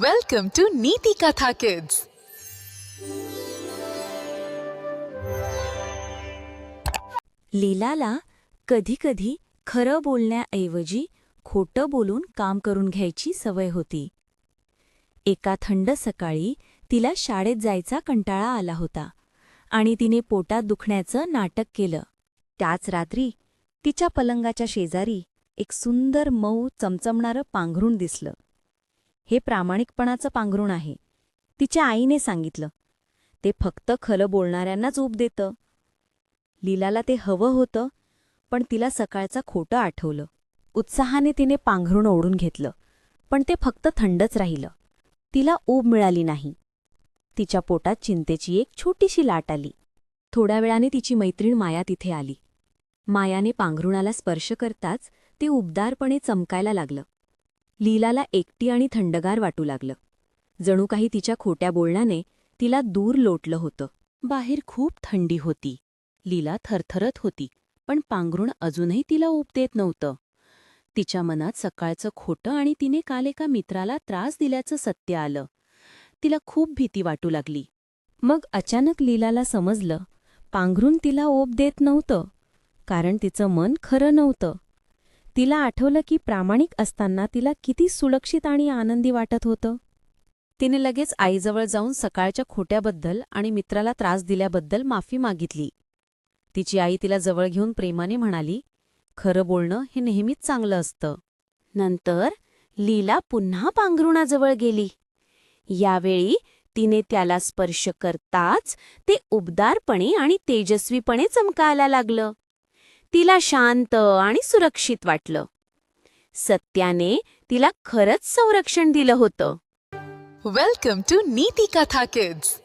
Welcome to नीति कथा kids लीलाला कधीकधी खरं बोलण्याऐवजी खोटं बोलून काम करून घ्यायची सवय होती. एका थंड सकाळी तिला शाळेत जायचा कंटाळा आला होता आणि तिने पोटात दुखण्याचं नाटक केलं. त्याच रात्री तिच्या पलंगाच्या शेजारी एक सुंदर मऊ चमचमणारं पांघरून दिसलं. हे प्रामाणिकपणाचं पांघरुण आहे. तिच्या आईने सांगितलं ते फक्त खलं बोलणाऱ्यांनाच ऊब देतं. लीलाला ते हवं होतं पण तिला सकाळचा खोटं आठवलं. उत्साहाने तिने पांघरुण ओढून घेतलं पण ते फक्त थंडच राहिलं. तिला ऊब मिळाली नाही. तिच्या पोटात चिंतेची एक छोटीशी लाट आली. थोड्या वेळाने तिची मैत्रीण माया तिथे आली. मायाने पांघरुणाला स्पर्श करताच ते उबदारपणे चमकायला लागलं. लीलाला एकटी आणि थंडगार वाटू लागलं. जणू काही तिच्या खोट्या बोलण्याने तिला दूर लोटलं होतं. बाहेर खूप थंडी होती. लीला थरथरत होती पण पांघरुण अजूनही तिला ऊब देत नव्हतं. तिच्या मनात सकाळचं खोटं आणि तिने काल एका मित्राला त्रास दिल्याचं सत्य आलं. तिला खूप भीती वाटू लागली. मग अचानक लीलाला समजलं पांघरून तिला ओब देत नव्हतं कारण तिचं मन खरं नव्हतं. तिला आठवलं की प्रामाणिक असताना तिला किती सुरक्षित आणि आनंदी वाटत होतं. तिने लगेच आईजवळ जाऊन सकाळच्या खोट्याबद्दल आणि मित्राला त्रास दिल्याबद्दल माफी मागितली. तिची आई तिला जवळ घेऊन प्रेमाने म्हणाली खरं बोलणं हे नेहमीच चांगलं असतं. नंतर लीला पुन्हा पांघरुणाजवळ गेली. यावेळी तिने त्याला स्पर्श करताच ते उबदारपणे आणि तेजस्वीपणे चमकायला लागलं. तिला शांत आणि सुरक्षित वाटलं. सत्याने तिला खरंच संरक्षण दिलं होतं. वेलकम टू नीती कथा किड्स